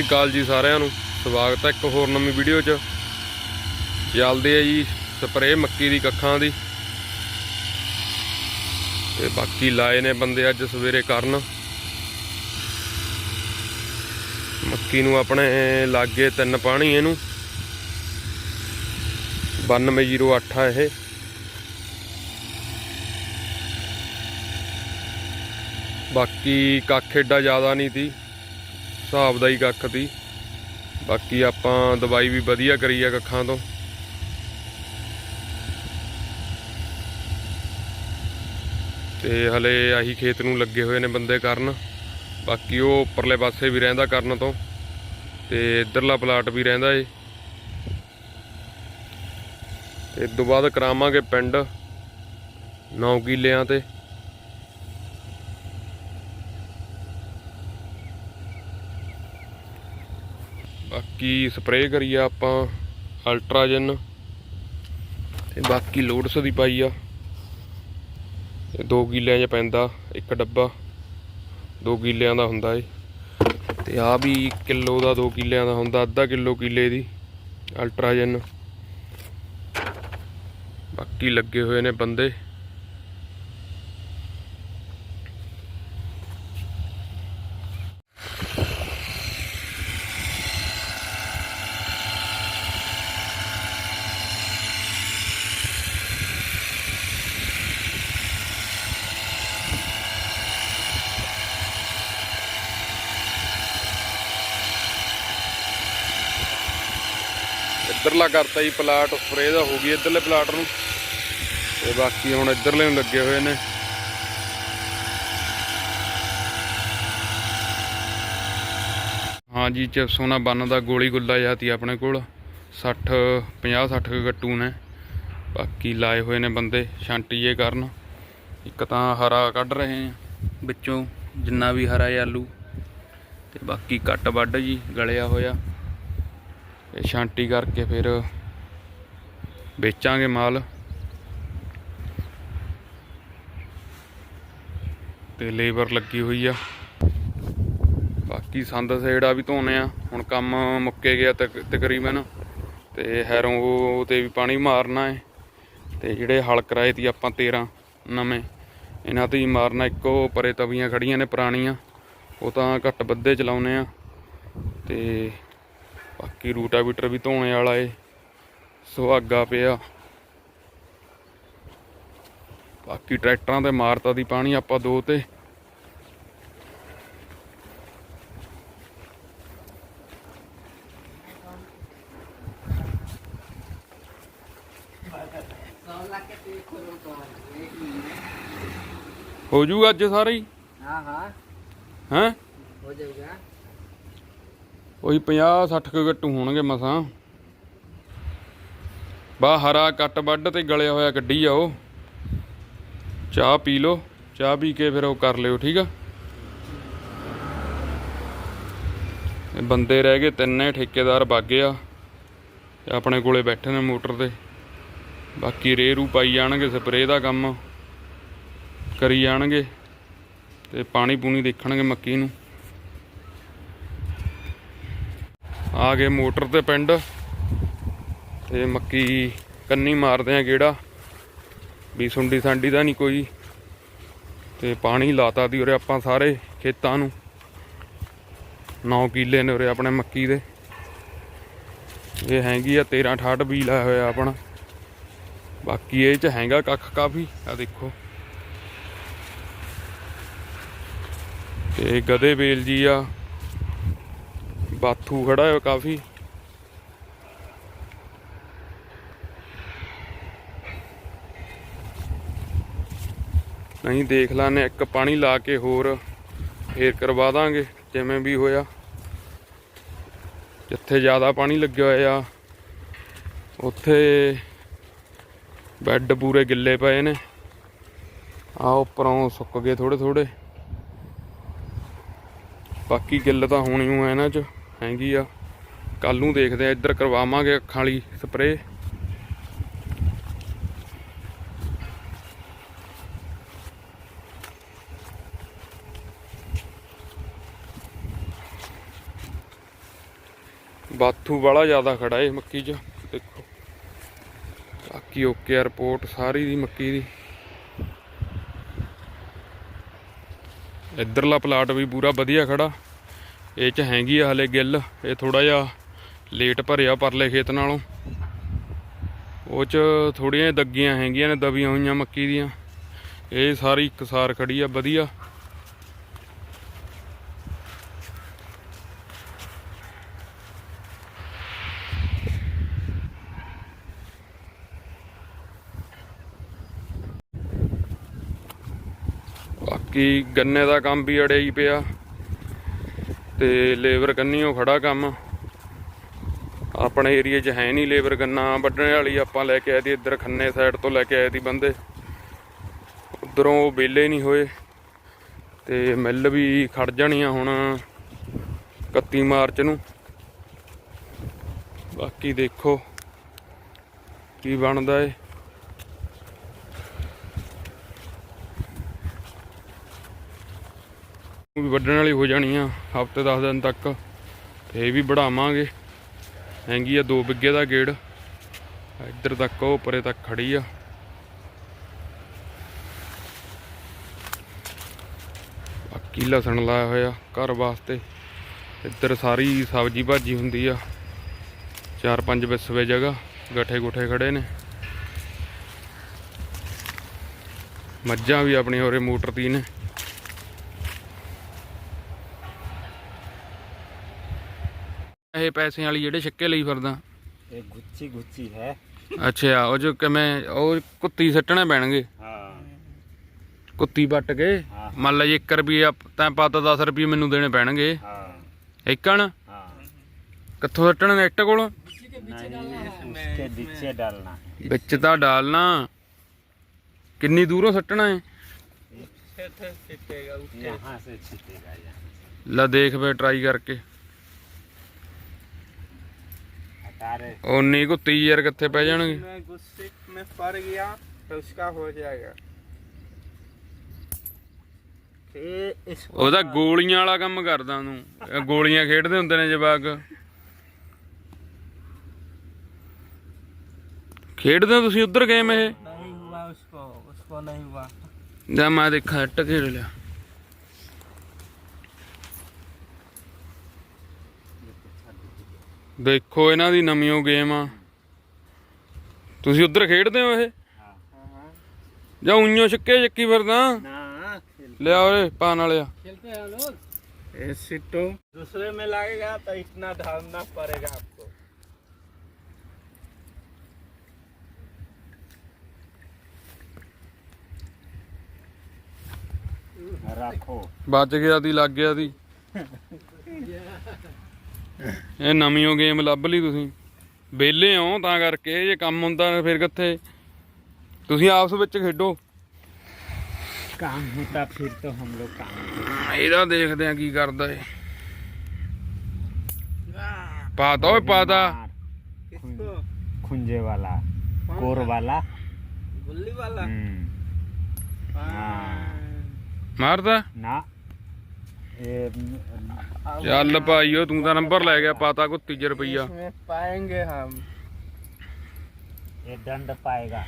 ਸਤਿ ਸ਼੍ਰੀ ਅਕਾਲ ਜੀ ਸਾਰਿਆਂ ਨੂੰ। ਸਵਾਗਤ ਹੈ ਇੱਕ ਹੋਰ ਨਵੀਂ ਵੀਡੀਓ 'ਚ। ਚੱਲਦੇ ਆ ਜੀ ਸਪਰੇਅ ਮੱਕੀ ਦੀ ਕੱਖਾਂ ਦੀ। ਤੇ ਬਾਕੀ ਲਾਏ ਨੇ ਬੰਦੇ ਅੱਜ ਸਵੇਰੇ ਕਰਨ। ਮੱਕੀ ਨੂੰ ਆਪਣੇ ਲਾਗੇ ਤਿੰਨ ਪਾਣੀ ਇਹਨੂੰ। 9208 ਆ ਇਹ। ਬਾਕੀ ਕੱਖ ਏਡਾ ਜ਼ਿਆਦਾ ਨਹੀਂ ਸੀ। ਹਿਸਾਬ ਦਾ ਹੀ ਕੱਖ ਦੀ ਬਾਕੀ ਆਪਾਂ ਦਵਾਈ ਵੀ ਵਧੀਆ ਕਰੀ ਆ ਕੱਖਾਂ ਤੋਂ। ਤੇ ਹਲੇ ਆਹੀ ਖੇਤ ਨੂੰ ਲੱਗੇ ਹੋਏ ਨੇ ਬੰਦੇ ਕਰਨ। ਬਾਕੀ ਉਹ ਉੱਪਰਲੇ ਪਾਸੇ ਵੀ ਰਹਿੰਦਾ ਕਰਨ ਤੋਂ। ਤੇ ਇਧਰਲਾ ਪਲਾਟ ਵੀ ਰਹਿੰਦਾ ਏ। ਤੇ ਤੋਂ ਬਾਅਦ ਕਰਾਵਾਂਗੇ ਪਿੰਡ। 9 ਕਿੱਲਿਆਂ ਤੇ। ਬਾਕੀ ਸਪਰੇਅ ਕਰੀ ਆ ਆਪਾਂ ਅਲਟਰਾਜਨ ਤੇ ਬਾਕੀ ਲੋਡਸ ਦੀ ਪਾਈ ਆ। ਇਹ 2 ਕਿੱਲਿਆਂ 'ਚ ਪੈਂਦਾ, ਇੱਕ ਡੱਬਾ। 2 ਕਿੱਲਿਆਂ ਦਾ ਹੁੰਦਾ ਏ ਤੇ ਆ ਵੀ ਕਿਲੋ ਦਾ 2 ਕਿੱਲਿਆਂ ਦਾ ਹੁੰਦਾ, ਅੱਧਾ ਕਿਲੋ ਕਿੱਲੇ ਦੀ ਅਲਟਰਾਜਨ ਬਾਕੀ ਲੱਗੇ ਹੋਏ ਨੇ ਬੰਦੇ। ਇੱਧਰਲਾ ਕਰਤਾ ਜੀ ਪਲਾਟ ਸਪਰੇਅ ਦਾ ਹੋ ਗਈ ਇੱਧਰਲੇ ਪਲਾਟ ਨੂੰ। ਤੇ ਬਾਕੀ ਹੁਣ ਇੱਧਰਲੇ ਨੂੰ ਲੱਗੇ ਹੋਏ ਨੇ। ਹਾਂਜੀ ਚਿਪਸ ਉਹਨਾਂ ਬੰਨ ਦਾ ਗੋਲੀ ਗੁੱਲਾ ਜਿਹਾ ਤੀ ਆਪਣੇ ਕੋਲ। 60 50 60 ਗੱਟੂ ਨੇ ਬਾਕੀ ਲਾਏ ਹੋਏ ਨੇ ਬੰਦੇ ਛਾਂਟੀ ਜੇ ਕਰਨ। ਇੱਕ ਤਾਂ ਹਰਾ ਕੱਢ ਰਹੇ ਆ, ਵਿੱਚੋਂ ਜਿੰਨਾ ਵੀ ਹਰਾ ਹੈ ਆਲੂ। ਤੇ ਬਾਕੀ ਕੱਟ ਵੱਢ ਜੀ, ਗਲਿਆ ਹੋਇਆ। ਇਹ ਛਾਂਟੀ ਕਰਕੇ ਫਿਰ ਵੇਚਾਂਗੇ ਮਾਲ। ਤੇ ਲੇਬਰ ਲੱਗੀ ਹੋਈ ਆ। ਬਾਕੀ ਸੰਦ ਸੇੜਾ ਵੀ ਧੋਨੇ ਆ। ਹੁਣ ਕੰਮ ਮੁੱਕੇ ਗਿਆ ਤਕ- ਤਕਰੀਬਨ। ਤੇ ਹੈਰੋਂ ਤੇ ਵੀ ਪਾਣੀ ਮਾਰਨਾ ਹੈ ਤੇ ਜਿਹੜੇ ਹਲ ਕਰਾਏ ਤੀ ਆਪਾਂ 13 ਨਵੇਂ, ਇਹਨਾਂ ਤੇ ਹੀ ਮਾਰਨਾ। ਇੱਕੋ ਪਰੇ ਤਵੀਆਂ ਖੜੀਆਂ ਨੇ ਪੁਰਾਣੀਆਂ। ਉਹ ਤਾਂ ਘੱਟ ਬੱਦੇ ਚਲਾਉਨੇ ਆ। ਤੇ ਬਾਕੀ ਰੂਟਾਵੀਟਰ ਵੀ ਧੋਣੇ ਵਾਲਾ ਏ ਸੁਹਾਗਾ ਪਿਆ। ਬਾਕੀ ਟਰੈਕਟਰਾਂ ਤੇ ਮਾਰਤਾ ਦੀ ਪਾਣੀ ਆਪਾਂ ਦੋ ਤੇ। ਹੋ ਜੂਗਾ ਅੱਜ ਸਾਰੇ ਹੀ? ਹਾਂ ਹਾਂ। ਹਾਂ? ਹੋ ਜਾਊਗਾ। ਉਹੀ 50 60 ਕੁ ਗੱਟੂ ਹੋਣਗੇ ਮਸਾਂ। ਬਾ ਹਰਾ ਕੱਟ ਵੱਢ ਤੇ ਗਲਿਆ ਹੋਇਆ ਕੱਢੀ ਜਾਓ। ਚਾਹ ਪੀ ਲਓ, ਚਾਹ ਪੀ ਕੇ ਫਿਰ ਉਹ ਕਰ ਲਿਓ, ਠੀਕ ਆ? ਇਹ ਬੰਦੇ ਰਹਿ ਗਏ ਤਿੰਨੇ, ਠੇਕੇਦਾਰ ਬਾਗੇ ਆ। ਤੇ ਆਪਣੇ ਕੋਲੇ ਬੈਠੇ ਨੇ ਮੋਟਰ ਤੇ। ਬਾਕੀ ਰੇ ਰੂ ਪਾਈ ਜਾਣਗੇ, ਸਪਰੇਅ ਦਾ ਕੰਮ ਕਰੀ ਜਾਣਗੇ ਤੇ ਪਾਣੀ ਪੂਣੀ ਦੇਖਣਗੇ ਮੱਕੀ ਨੂੰ। ਆ ਗਏ ਮੋਟਰ ਤੇ ਪਿੰਡ। ਤੇ ਮੱਕੀ ਕੰਨੀ ਮਾਰਦੇ ਆ ਗੇੜਾ। ਵੀ ਸੁੰਡੀ ਸਾਂਡੀ ਦਾ ਨਹੀਂ ਕੋਈ। ਤੇ ਪਾਣੀ ਲਾਤਾ ਦੀ ਉਰੇ ਆਪਾਂ ਸਾਰੇ ਖੇਤਾਂ ਨੂੰ। 9 ਕਿੱਲੇ ਨੇ ਉਰੇ ਆਪਣੇ ਮੱਕੀ ਦੇ। ਇਹ ਹੈਗੀ ਆ 13 68 ਬੀ ਲਾਇਆ ਹੋਇਆ ਆਪਣਾ। ਬਾਕੀ ਇਹ ਚ ਹੈਗਾ ਕੱਖ ਕਾਫੀ ਆ ਦੇਖੋ। ਤੇ ਗਦੇ ਵੇਲ ਜੀ ਆ। ਬਾਥੂ ਖੜਾ ਹੈ ਕਾਫੀ। ਨਹੀਂ ਦੇਖ ਲਾਨੇ, ਇੱਕ ਪਾਣੀ ਲਾ ਕੇ ਹੋਰ ਫੇਰ ਕਰਵਾ ਦਾਂਗੇ, ਜਿਵੇਂ ਵੀ ਹੋਇਆ। ਜਿੱਥੇ ਜ਼ਿਆਦਾ ਪਾਣੀ ਲੱਗਿਆ ਹੋਇਆ, ਉੱਥੇ ਬੈੱਡ ਪੂਰੇ ਗਿੱਲੇ ਪਏ ਨੇ। ਆ ਉੱਪਰੋਂ ਸੁੱਕ ਗਏ ਥੋੜੇ ਥੋੜੇ ਬਾਕੀ ਗਿੱਲ ਤਾਂ ਹੋਣੀ ਓ ਇਹਨਾਂ ਚ। ਹੈਗੀ ਆ। ਕੱਲ ਨੂੰ ਦੇਖਦੇ ਆ, ਇੱਧਰ ਕਰਵਾਵਾਂਗੇ ਅੱਖਾਂ ਵਾਲੀ ਸਪਰੇਅ ਬਾਥੂ ਵਾਲਾ ਜ਼ਿਆਦਾ ਖੜਾ ਏ ਮੱਕੀ 'ਚ, ਦੇਖੋ। ਬਾਕੀ ਓਕੇ ਆ ਰਿਪੋਰਟ ਸਾਰੀ ਦੀ ਮੱਕੀ ਦੀ। ਇੱਧਰਲਾ ਪਲਾਟ ਵੀ ਪੂਰਾ ਵਧੀਆ ਖੜਾ। ਇਹ 'ਚ ਹੈਗੀ ਆ ਹਲੇ ਗਿੱਲ, ਇਹ ਥੋੜਾ ਜਿਹਾ ਲੇਟ ਭਰਿਆ ਪਰਲੇ ਖੇਤ ਨਾਲੋਂ। ਉਹ 'ਚ ਥੋੜੀਆਂ ਦੱਗੀਆਂ ਹੈਗੀਆਂ ਨੇ, ਦਬੀਆਂ ਹੋਈਆਂ ਮੱਕੀ ਦੀਆਂ। ਇਹ ਸਾਰੀ ਇੱਕਸਾਰ ਖੜੀ ਆ, ਵਧੀਆ। ਬਾਕੀ ਗੰਨੇ ਦਾ ਕੰਮ ਵੀ ਅੜਿਆ ਹੀ ਪਿਆ। ਤੇ ਲੇਬਰ ਕੰਨੀ ਉਹ ਖੜਾ ਕੰਮ। ਆਪਣੇ ਏਰੀਆ 'ਚ ਹੈ ਨਹੀਂ ਲੇਬਰ ਗੰਨਾ ਵੱਢਣ ਵਾਲੀ ਆਪਾਂ ਲੈ ਕੇ ਆਏ ਦੀ ਇੱਧਰ ਖੰਨੇ ਸਾਈਡ ਤੋਂ ਲੈ ਕੇ ਆਏ ਦੀ ਬੰਦੇ। ਉਧਰੋਂ ਉਹ ਵਿਹਲੇ ਨਹੀਂ ਹੋਏ। ਤੇ ਮਿੱਲ ਵੀ ਖੜ ਜਾਣੀਆਂ ਹੁਣ 31 ਮਾਰਚ ਨੂੰ। ਬਾਕੀ ਦੇਖੋ ਕੀ ਬਣਦਾ ਏ। ਵੀ ਵੱਢਣ ਵਾਲੀ ਹੋ ਜਾਣੀ ਆ, ਹਫ਼ਤੇ 10 ਦਿਨ ਤੱਕ। ਇਹ ਵੀ ਵਧਾਵਾਂਗੇ ਹੈਗੀ ਆ 2 ਬਿੱਗੇ ਦਾ ਗੇੜ। ਇੱਧਰ ਤੱਕ ਉਹ ਪਰੇ ਤੱਕ ਖੜੀ ਆ। ਬਾਕੀ ਲਸਣ ਲਾਇਆ ਹੋਇਆ ਘਰ ਵਾਸਤੇ। ਇੱਧਰ ਸਾਰੀ ਸਬਜ਼ੀ ਭਾਜੀ ਹੁੰਦੀ ਆ। ਚਾਰ ਪੰਜ ਵਿਸਵੇ ਜਗ੍ਹਾ ਗੱਠੇ ਗੁੱਠੇ ਖੜੇ ਨੇ। ਮੱਝਾਂ ਵੀ ਆਪਣੀ ਹੋਰੇ ਮੋਟਰ ਦੀ ਨੇ। ਇਹ ਪੈਸੇ ਵਾਲੀ ਜਿਹੜੇ ਛੱਕੇ ਲਈ ਫਿਰਦਾ एक गुच्छी गुच्छी है ਅੱਛਾ ਉਹ ਜੋ ਕਿਵੇਂ ਉਹ ਕੁੱਤੀ ਸੱਟਣੇ ਪੈਣਗੇ हाँ ਕੁੱਤੀ ਵੱਟ ਕੇ ਹਾਂ। ਮੰਨ ਲਾ ਜੀ 1 ਰੁਪਿਆ ਤੈਂ ਪਾਤਾ 10 ਰੁਪਏ ਮੈਨੂੰ ਦੇਣੇ ਪੈਣਗੇ हाँ ਇੱਕਣ हाँ ਕਿੱਥੋਂ ਸੱਟਣੇ ਨੇ ਇੱਟ ਕੋਲ नहीं उसके नीचे डालना है ਵਿੱਚ ਤਾਂ ਡਾਲਣਾ ਕਿੰਨੀ ਦੂਰੋਂ ਸੱਟਣਾ ਹੈ यहाँ से छिटेगा यहाँ ਲੈ ਦੇਖ ਵੇ ਟਰਾਈ ਕਰਕੇ रहे ਓਨੀ ਕੁੱਤੀ ਯਾਰ ਕਿੱਥੇ ਪੈ ਜਾਣਗੇ में गुस्से में पड़ गया तो उसका हो जाएगा फिर इसको ਉਹਦਾ ਗੋਲੀਆਂ ਵਾਲਾ ਕੰਮ ਕਰਦਾ ਤੂੰ ਇਹ ਗੋਲੀਆਂ ਖੇਡਦੇ ਹੁੰਦੇ ਨੇ ਜਵਾਕ ਖੇਡਦੇ ਹੋ ਤੁਸੀਂ ਉਧਰ ਗੇਮ ਇਹ नहीं हुआ उसको उसको नहीं हुआ ਜਾਂ ਮੈਂ ਦੇਖਾਂ ਇੱਟ ਖੇਡ ਲਿਆ ਦੇਖੋ ਇਹਨਾਂ ਦੀ ਨਵੀਂ ਉਹ ਗੇਮ ਆ। ਤੁਸੀਂ ਉਧਰ ਖੇਡਦੇ ਹੋ ਇਹ? ਜਾਂ ਉਈਓ ਛੱਕੇ ਚੱਕੀ ਫਿਰਦਾ? ਨਾ ਲੈ ਓਏ ਪਾਣ ਵਾਲਿਆ। ਰੱਖੋ। ਬਚ ਗਿਆ ਦੀ ਲੱਗ ਗਿਆ ਦੀ। ਇਹ ਨਵੀਂ ਓ ਗੇਮ ਲੱਭ ਲਈ ਤੁਸੀਂ ਵਿਹਲੇ ਹੋ ਤਾਂ ਕਰਕੇ ਜੇ ਕੰਮ ਹੁੰਦਾ ਫਿਰ ਕਿੱਥੇ ਤੁਸੀਂ ਆਪਸ ਵਿੱਚ ਖੇਡੋ काम होता फिर तो हम लोग काम करते। ਇਹਦਾ ਦੇਖਦੇ ਆ ਕੀ ਕਰਦਾ ਏ ਪਾਤਾ ਓਏ ਪਾਤਾ मार, किसको खुंजे वाला कोर वाला गुल्ली वाला हम्म, हाँ। ਮਾਰਦਾ ना ये न- ਚੱਲ ਭਾਈਓ ਤੂੰ ਤਾਂ ਨੰਬਰ ਲੈ ਗਿਆ ਪਾਤਾ ਕੋ 30 ਰੁਪਈਆ इसमें पाएंगे हम ये दंड पाएगा